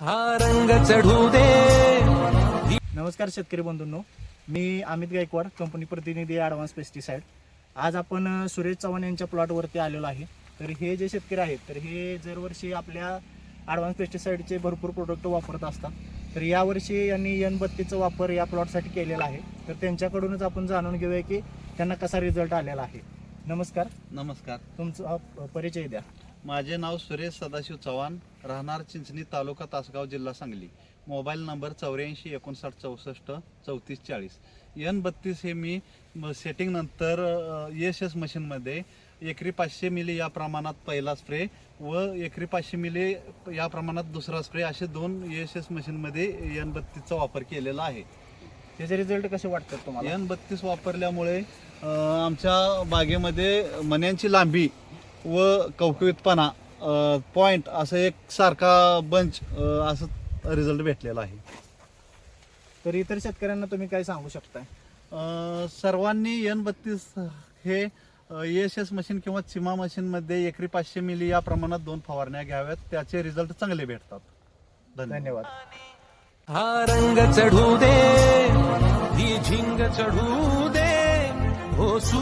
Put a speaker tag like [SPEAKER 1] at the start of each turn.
[SPEAKER 1] हा रंग चढू दे.
[SPEAKER 2] नमस्कार शेतकरी बंधूंनो मी अमित गायकवाड कंपनी प्रतिनिधी ॲडव्हान्स पेस्टिसाइड आज आपण सुरेश चव्हाण यांच्या प्लॉटवरती आलेलो आहे. तर हे जे शेतकरी आहेत तर हे दरवर्षी आपल्या ॲडव्हान्स पेस्टिसाइडचे भरपूर प्रोडक्ट वापरत असतात. तर यावर्षी यांनी एन बत्तीचा वापर या प्लॉटसाठी केलेला आहे. तर त्यांच्याकडूनच आपण जाणून घेऊया की त्यांना कसा रिझल्ट आलेला आहे. नमस्कार.
[SPEAKER 3] नमस्कार.
[SPEAKER 2] तुमचा परिचय द्या.
[SPEAKER 3] माझे नाव सुरेश सदाशिव चव्हाण राहणार चिंचणी तालुका तासगाव जिल्हा सांगली. मोबाईल नंबर चौऱ्याऐंशी एकोणसाठ चौसष्ट चौतीस चाळीस. एन बत्तीस हे मी म- सेटिंग नंतर एस एस मशीनमध्ये एकरी पाचशे मिली या प्रमाणात पहिला स्प्रे व एकरी पाचशे मिली या प्रमाणात दुसरा स्प्रे असे दोन एस एस मशीनमध्ये एन बत्तीसचा वापर केलेला आहे.
[SPEAKER 2] त्याचे रिझल्ट कसे वाटतात तुम्हाला?
[SPEAKER 3] एन बत्तीस वापरल्यामुळे आमच्या बागेमध्ये मण्यांची लांबी व कवकवीतपणा पॉइंट असं एक सारखा बंच असं रिझल्ट भेटलेला आहे.
[SPEAKER 2] तर इतर शेतकऱ्यांना तुम्ही काय सांगू शकताय?
[SPEAKER 3] अ, सर्वांनी एन बत्तीस हे एस एस मशीन किंवा चिमा मशीनमध्ये एकरी पाचशे मिली या प्रमाणात दोन फवारण्या घ्याव्यात. त्याचे रिझल्ट चांगले भेटतात. धन्यवाद.
[SPEAKER 2] धन्यवाद.
[SPEAKER 1] हा रंग चढू दे ही झिंग चढू दे हो सू